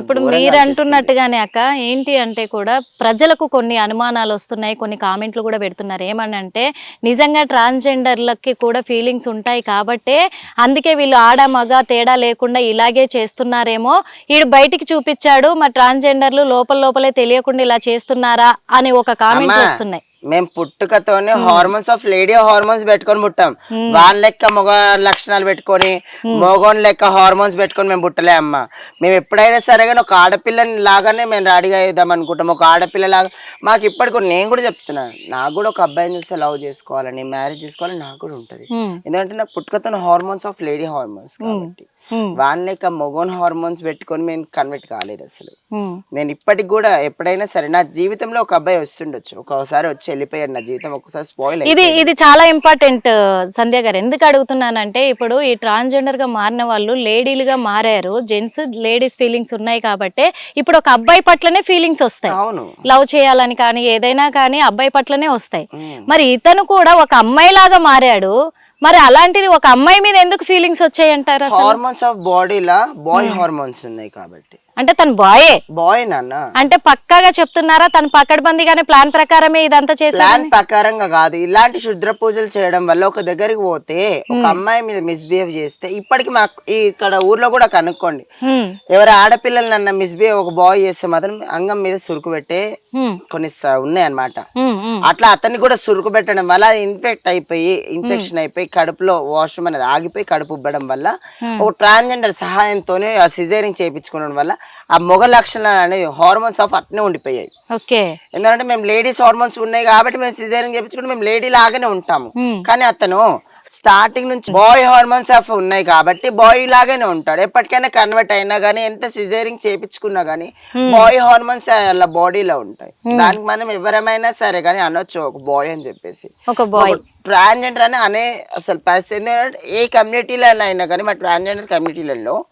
ఇప్పుడు మీరు. అంటున్నట్టుగానే అక్క ఏంటి అంటే కూడా ప్రజలకు కొన్ని అనుమానాలు వస్తున్నాయి కొన్ని కామెంట్లు కూడా పెడుతున్నారు. ఏమని అంటే నిజంగా ట్రాన్స్జెండర్లకి కూడా ఫీలింగ్స్ ఉంటాయి కాబట్టే అందుకే వీళ్ళు ఆడ మగ తేడా లేకుండా ఇలాగే చేస్తున్నారేమో. వీడు బయటికి చూపించాడు మా ట్రాన్స్జెండర్లు లోపల లోపలే తెలియకుండా ఇలా చేస్తున్నారా అని ఒక కామెంట్ వస్తున్నాయి. మేము పుట్టుకతోనే హార్మోన్స్ ఆఫ్ లేడీ హార్మోన్స్ పెట్టుకొని పుట్టాం. వాళ్ళ లెక్క మగ లక్షణాలు పెట్టుకొని మగోని లెక్క హార్మోన్స్ పెట్టుకొని మేము పుట్టలే అమ్మ. మేము ఎప్పుడైనా సరే కానీ ఒక ఆడపిల్లని లాగానే మేము రెడీగా వేద్దాం అనుకుంటాం. ఒక ఆడపిల్ల లాగా మాకు ఇప్పటికి నేను కూడా చెప్తున్నాను నాకు కూడా ఒక అబ్బాయిని చూస్తే లవ్ చేసుకోవాలని మ్యారేజ్ చేసుకోవాలని నాకు కూడా ఉంటది. ఎందుకంటే నాకు పుట్టుకతో హార్మోన్స్ ఆఫ్ లేడీ హార్మోన్స్ కాబట్టి. ఉమ్, వాళ్ళ లెక్క మగోన్ హార్మోన్స్ పెట్టుకొని మేము కన్వర్ట్ కాలేదు అసలు. నేను ఇప్పటికి కూడా ఎప్పుడైనా సరే నా జీవితంలో ఒక అబ్బాయి వస్తుండొచ్చు. ఒక్కోసారి వచ్చి వెళ్ళిపోయాడు నా జీవితం ఒక్కసారి స్పాయిల్ ఇది ఇది చాలా ఇంపార్టెంట్ సంధ్య గారు. ఎందుకు అడుగుతున్నానంటే ఇప్పుడు ఈ ట్రాన్స్జెండర్గా మారిన వాళ్ళు లేడీలుగా మారారు. జెంట్స్ లేడీస్ ఫీలింగ్స్ ఉన్నాయి కాబట్టి ఇప్పుడు ఒక అబ్బాయి పట్లనే ఫీలింగ్స్ వస్తాయి. అవును. లవ్ చేయాలని కానీ ఏదైనా కానీ అబ్బాయి పట్లనే వస్తాయి. మరి ఇతను కూడా ఒక అమ్మాయి లాగా మారాడు. మరి అలాంటిది ఒక అమ్మాయి మీద ఎందుకు ఫీలింగ్స్ వచ్చాయంటారు అసలు? హార్మోన్స్ ఆఫ్ బాడీలా బాయ్ హార్మోన్స్ ఉన్నాయి కాబట్టి. అంటే తను బాయే. బాయ్ నాన్న. అంటే పక్కాగా చెప్తున్నారా? తను పక్కడబందిగానే ప్లాన్ ప్రకారమే ఇదంతా ప్లాన్ ప్రకారంగా కాదు. ఇలాంటి శుద్ర పూజలు చేయడం వల్ల ఒక దగ్గరికి పోతే ఒక అమ్మాయి మీద మిస్బిహేవ్ చేస్తే ఇప్పటికి మాకు ఈ ఇక్కడ ఊర్లో కూడా కనుక్కోండి. ఎవరు ఆడపిల్లలు నన్ను మిస్బిహేవ్ ఒక బాయ్ చేస్తే మాత్రం అంగం మీద సురుకు పెట్టే కొన్ని స- ఉన్నాయన్నమాట. అట్లా అతన్ని కూడా సురుకు పెట్టడం వల్ల ఇన్ఫెక్ట్ అయిపోయి ఇన్ఫెక్షన్ అయిపోయి కడుపులో వాష్రూమ్ అనేది ఆగిపోయి కడుపు ఉబ్బడం వల్ల ఒక ట్రాన్స్జెండర్ సహాయంతోనే సిజేరింగ్ చేయించుకోవడం వల్ల ఆ మొగ లక్షణాలు అనేది హార్మోన్స్ ఆఫ్ అట్నే ఉండిపోయాయి. ఓకే. ఎందుకంటే మేము లేడీస్ హార్మోన్స్ ఉన్నాయి కాబట్టి మేము సిజేరింగ్ చేయించుకుంటే మేము లేడీ లాగానే ఉంటాము. కానీ అతను స్టార్టింగ్ నుంచి బాయ్ హార్మోన్స్ ఆఫ్ ఉన్నాయి కాబట్టి బాయ్ లాగానే ఉంటాడు. ఎప్పటికైనా కన్వర్ట్ అయినా గానీ ఎంత సిజేరింగ్ చేయించుకున్నా గానీ బాయ్ హార్మోన్స్ అలా బాడీలో ఉంటాయి. దానికి మనం ఎవరమైనా సరే కానీ అనొచ్చు ఒక బాయ్ అని చెప్పేసి. ఒక బాయ్ ట్రాన్స్జెండర్ అని అనే అసలు పరిస్థితి. ఏ కమ్యూనిటీలో అయినా కానీ మా ట్రాన్స్జెండర్ కమ్యూనిటీలలో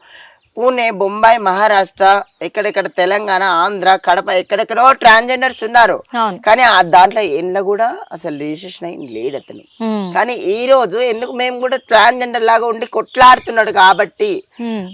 పూణే బొంబాయి మహారాష్ట్ర ఎక్కడెక్కడ తెలంగాణ ఆంధ్ర కడప ఎక్కడెక్కడో ట్రాన్స్జెండర్స్ ఉన్నారు. కానీ ఆ దాంట్లో ఎండ్ల కూడా అసలు రిజిస్ట్రేషన్ అయ్యి లేడు అతను. కానీ ఈ రోజు ఎందుకు మేము కూడా ట్రాన్స్జెండర్ లాగా ఉండి కొట్లాడుతున్నాడు కాబట్టి.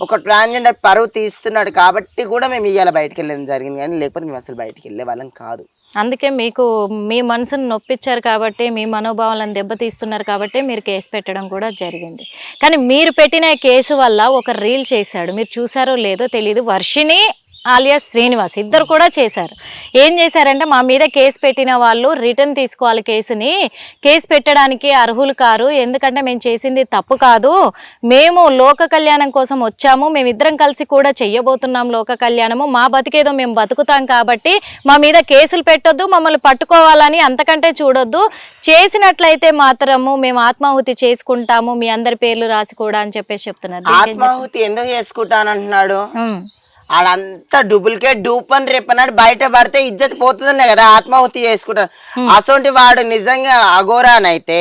ఒక ట్రాన్స్జెండర్ పరువు తీస్తున్నాడు కాబట్టి కూడా మేము ఇవాళ బయటకు వెళ్ళడం జరిగింది. కానీ లేకపోతే మేము అసలు బయటకు వెళ్ళే వాళ్ళం కాదు. అందుకే మీకు మీ మనసును నొప్పించారు కాబట్టి మీ మనోభావాలను దెబ్బతీస్తున్నారు కాబట్టి మీరు కేసు పెట్టడం కూడా జరిగింది. కానీ మీరు పెట్టిన కేసు వల్ల ఒక రీల్ చేశాడు. మీరు చూసారో లేదో తెలియదు వర్షిని ఆలియా శ్రీనివాస్ ఇద్దరు కూడా చేశారు. ఏం చేశారంటే మా మీద కేసు పెట్టిన వాళ్ళు రిటర్న్ తీసుకోవాలి కేసుని. కేసు పెట్టడానికి అర్హులు కారు. ఎందుకంటే మేము చేసింది తప్పు కాదు. మేము లోక కళ్యాణం కోసం వచ్చాము. మేమిద్దరం కలిసి కూడా చెయ్యబోతున్నాం లోక కళ్యాణము. మా బతికేదో మేము బతుకుతాం కాబట్టి మా మీద కేసులు పెట్టొద్దు. మమ్మల్ని పట్టుకోవాలని అంతకంటే చూడొద్దు. చేసినట్లయితే మాత్రము మేము ఆత్మాహుతి చేసుకుంటాము. మీ అందరి పేర్లు రాసి కూడా అని చెప్పేసి చెప్తున్నారు. ఆత్మాహుతి ఎందుకు చేసుకుంటానంటున్నాడు? ఆడంతా డూప్లికేట్ డూప్ అని రేపన్నాడు బయట పడితే ఇజ్జత్ పోతుందనే కదా ఆత్మాహుతి చేసుకుంటాడు అసొంటి వాడు నిజంగా అఘోరానైతే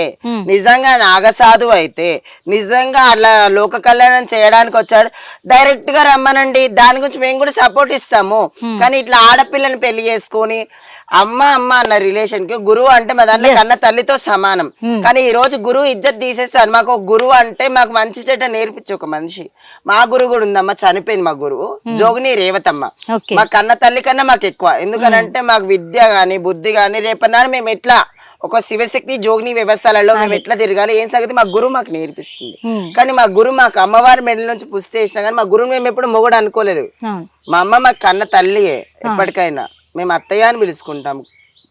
నిజంగా నాగసాధు అయితే నిజంగా అలా లోక కళ్యాణం చేయడానికి వచ్చాడు. డైరెక్ట్గా రమ్మనండి దాని గురించి మేము కూడా సపోర్ట్ ఇస్తాము. కానీ ఇట్లా ఆడపిల్లని పెళ్ళి చేసుకొని అమ్మ అమ్మ అన్న రిలేషన్కి గురువు అంటే మా దాంట్లో కన్న తల్లితో సమానం. కానీ ఈ రోజు గురువు ఇజ్జత్ తీసేస్తాడు. మాకు గురువు అంటే మాకు మంచి చెడ్డ నేర్పించే ఒక మనిషి. మా గురువు కూడా ఉందమ్మా చనిపోయింది మా గురువు. జోగిని రేవతమ్మ. మా కన్న తల్లి కన్నా మాకు ఎక్కువ. ఎందుకనంటే మాకు విద్య గాని బుద్ధి గాని రేపన్నాడు మేము ఎట్లా? ఒక శివశక్తి జోగిని వ్యవస్థలలో మేము ఎట్లా తిరగాలి? ఏం సంగతి? మా గురువు మాకు నేర్పిస్తుంది. కానీ మా గురువు మాకు అమ్మవారి మెడల నుంచి పుస్తే వేసినా కానీ మా గురువు మేము ఎప్పుడు మొగడు అనుకోలేదు. మా అమ్మ మాకు కన్న తల్లియే ఎప్పటికైనా. మేము అత్తయ్య అని పిలుచుకుంటాం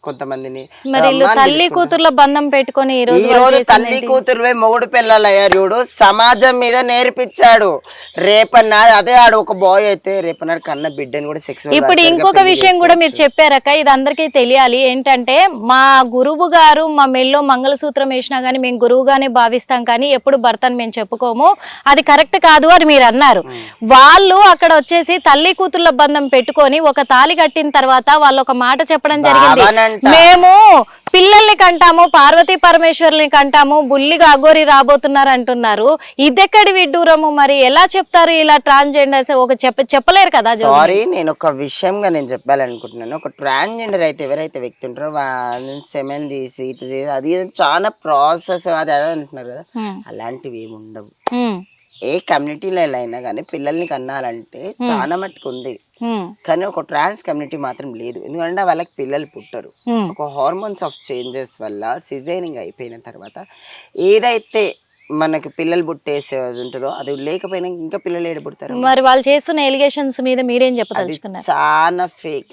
కొంతమందిని తల్లి. కూతుర్ల బంధం పెట్టుకొని ఈ రోజు తల్లి కూతురువే మొగుడు పిల్లలయ్యారు చూడు. సమాజం మీద నేర్పించాడు. రేపన్నాడు అదే ఆడు ఒక బాయ్ అయితే రేపన్నాడు కన్న బిడ్డని కూడా సెక్స్ ఇప్పుడు ఇంకొక విషయం కూడా మీరు చెప్పారక్క ఇది అందరికీ తెలియాలి. ఏంటంటే మా గురువు గారు మా మెల్లో మంగళసూత్రం వేసినా గానీ మేము గురువుగానే భావిస్తాం కానీ ఎప్పుడు భర్తను మేము చెప్పుకోము. అది కరెక్ట్ కాదు అని మీరు అన్నారు. వాళ్ళు అక్కడ వచ్చేసి తల్లి కూతుర్ల బంధం పెట్టుకొని ఒక తాళి కట్టిన తర్వాత వాళ్ళు ఒక మాట చెప్పడం జరిగింది. మేము పిల్లల్ని కంటాము పార్వతీ పరమేశ్వరుని కంటాము బుల్లిగా అగోరి రాబోతున్నారు అంటున్నారు. ఇదెక్కడి విడ్డూరము మరి? ఎలా చెప్తారు ఇలా ట్రాన్స్జెండర్స్? ఒక చెప్ప చెప్పలేరు కదా. సారీ నేను ఒక విషయంగా నేను చెప్పాలనుకుంటున్నాను. ఒక ట్రాన్స్జెండర్ అయితే ఎవరైతే వ్యక్తి ఉంటారో సెమెన్ తీసి ఇటు చేసి అది చాలా ప్రాసెస్ అది అదే అంటున్నారు కదా. అలాంటివి ఏమి ఉండవు. ఏ కమ్యూనిటీలో అయినా కానీ పిల్లల్ని కన్నాలంటే చాలా మట్టుకు ఉంది. కానీ ఒక ట్రాన్స్ కమ్యూనిటీ మాత్రం లేదు. ఎందుకంటే వాళ్ళకి పిల్లలు పుట్టరు. ఒక హార్మోన్స్ ఆఫ్ చేంజెస్ వల్ల సిజేరింగ్ అయిపోయిన తర్వాత ఏదైతే మనకి పిల్లలు పుట్టేసే ఉంటుందో అది లేకపోయినా ఇంకా పిల్లలు ఏడు పుడతారు? మరి వాళ్ళు చేస్తున్న ఎలిగేషన్స్ మీద మీరేం చెప్పదలుచుకున్నారు? చాలా ఫేక్.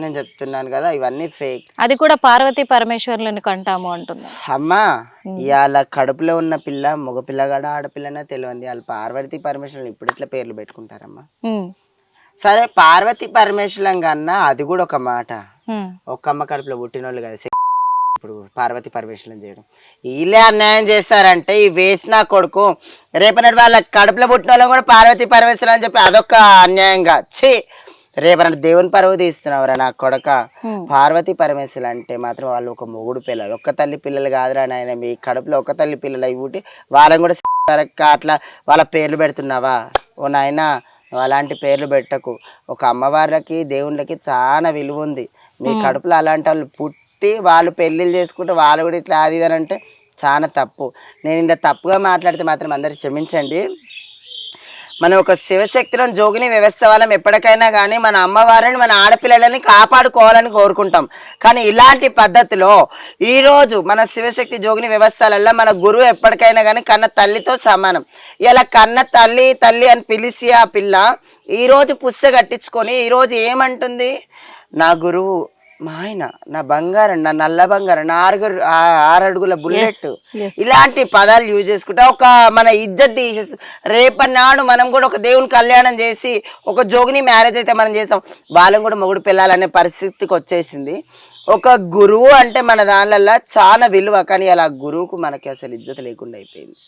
నేను చెప్తున్నాను కదా ఇవన్నీ ఫేక్. అది కూడా పార్వతీ పరమేశ్వర్లను కంటాము అంటున్నారు అమ్మా ఇవాళ కడుపులో ఉన్న పిల్ల మగ పిల్లగాడ ఆడపిల్లనే తెలియంది వాళ్ళు పార్వతి పరమేశ్వరులు ఇప్పుడు ఇట్లా పేర్లు పెట్టుకుంటారమ్మా? సరే పార్వతి పరమేశ్వరం కన్నా అది కూడా ఒక మాట. ఒక్క అమ్మ కడుపులో పుట్టిన వాళ్ళు కదా ఇప్పుడు పార్వతి పరమేశ్వరం చేయడం. వీళ్ళే అన్యాయం చేస్తారంటే ఈ వేసిన కొడుకు రేపటి వాళ్ళ కడుపులో పుట్టిన వాళ్ళు కూడా పార్వతి పరమేశ్వరం అని చెప్పి అదొక అన్యాయంగా. ఛీ! రేపటి దేవుని పరువు తీస్తున్నావురా నా కొడక. పార్వతి పరమేశ్వరులు అంటే మాత్రం వాళ్ళు ఒక మొగుడు పిల్లలు. ఒక్క తల్లి పిల్లలు కాదురా నాయన మీ కడుపులో ఒక తల్లి పిల్లలు అయి వాళ్ళని కూడా అట్లా వాళ్ళ పేర్లు పెడుతున్నావా? ఓ నాయన నువ్వు అలాంటి పేర్లు పెట్టకు. ఒక అమ్మవార్లకి దేవుళ్ళకి చాలా విలువ ఉంది మీ కడుపులో అలాంటి వాళ్ళు పుట్టి వాళ్ళు పెళ్ళిళ్ళు చేసుకుంటే వాళ్ళు కూడా ఇట్లా అది అంటే చాలా తప్పు. నేను ఇంత తప్పుగా మాట్లాడితే మాత్రం అందరు క్షమించండి. మన ఒక శివశక్తులను జోగిని వ్యవస్థ వాళ్ళం ఎప్పటికైనా కానీ మన అమ్మవారిని మన ఆడపిల్లలని కాపాడుకోవాలని కోరుకుంటాం. కానీ ఇలాంటి పద్ధతిలో ఈరోజు మన శివశక్తి జోగిని వ్యవస్థలలో మన గురువు ఎప్పటికైనా కానీ కన్న తల్లితో సమానం. ఇలా కన్న తల్లి తల్లి అని పిలిచి ఆ పిల్ల ఈ రోజు పుస్తక కట్టించుకొని ఈరోజు ఏమంటుంది? నా గురువు మా ఆయన నా బంగారం నా నల్ల బంగారం నా ఆరు ఆరడుగుల బుల్లెట్. ఇలాంటి పదాలు యూజ్ చేసుకుంటే ఒక మన ఇజ్జత్ తీసేసి రేపన్నాడు మనం కూడా ఒక దేవుని కళ్యాణం చేసి ఒక జోగిని మ్యారేజ్ అయితే మనం చేసాం వాళ్ళని కూడా మొగుడు పిల్లాలనే పరిస్థితికి వచ్చేసింది. ఒక గురువు అంటే మన దానిలో చాలా విలువ కానీ అలా గురువుకు మనకి అసలు ఇజ్జత లేకుండా అయిపోయింది.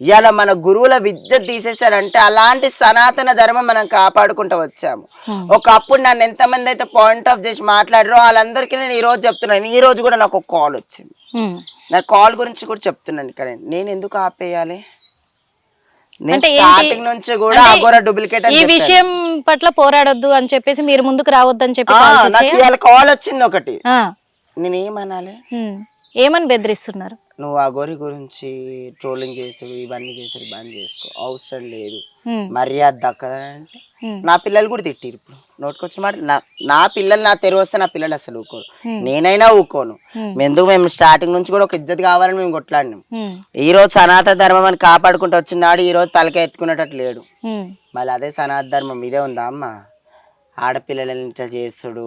ఇలా మన గురువుల విద్య తీసేశారంటే అలాంటి సనాతన ధర్మం మనం కాపాడుకుంటూ వచ్చాము. ఒకప్పుడు నన్ను ఎంతమంది అయితే పాయింట్ ఆఫ్ చేసి మాట్లాడారో వాళ్ళందరికీ నేను ఈ రోజు చెప్తున్నాను. ఈ రోజు కూడా నాకు ఒక కాల్ వచ్చింది. ఉమ్. నా కాల్ గురించి కూడా చెప్తున్నాను ఇక్కడ. నేను ఎందుకు ఆపేయాలి? స్టార్టింగ్ నుంచి కూడా అగోరా డూప్లికేట్ ఈ విషయం పట్ల పోరాడొద్దు అని చెప్పేసి మీరు ముందుకు రావద్దని చెప్పి calls నాకు కాల్ వచ్చింది ఒకటి. ఆ, నేను ఏమనాలి ఉమ్. ఏమని బెదిరిస్తున్నారు? నువ్వు ఆ గోరి గురించి ట్రోలింగ్ చేసుడు ఇవన్నీ చేసుడు బంద్ చేసుకో. అవసరం లేదు. మర్యాద దక్కదంటే నా పిల్లలు కూడా తిట్టిరు ఇప్పుడు. నోటుకొచ్చిన మాట నా పిల్లలు నా తెరువు వస్తే నా పిల్లలు అసలు ఊకోరు. నేనైనా ఊకోను. ఎందుకు మేము స్టార్టింగ్ నుంచి కూడా ఒక ఇజ్జత్ కావాలని మేము కొట్లాడినాం. ఈ రోజు సనాతన ధర్మం అని కాపాడుకుంటూ వచ్చినాడు ఈ రోజు తలక ఎత్తుకునేటట్టు లేడు. మళ్ళీ అదే సనాతన ధర్మం ఇదే ఉందా అమ్మ? ఆడపిల్లలని ఇట్లా చేసుడు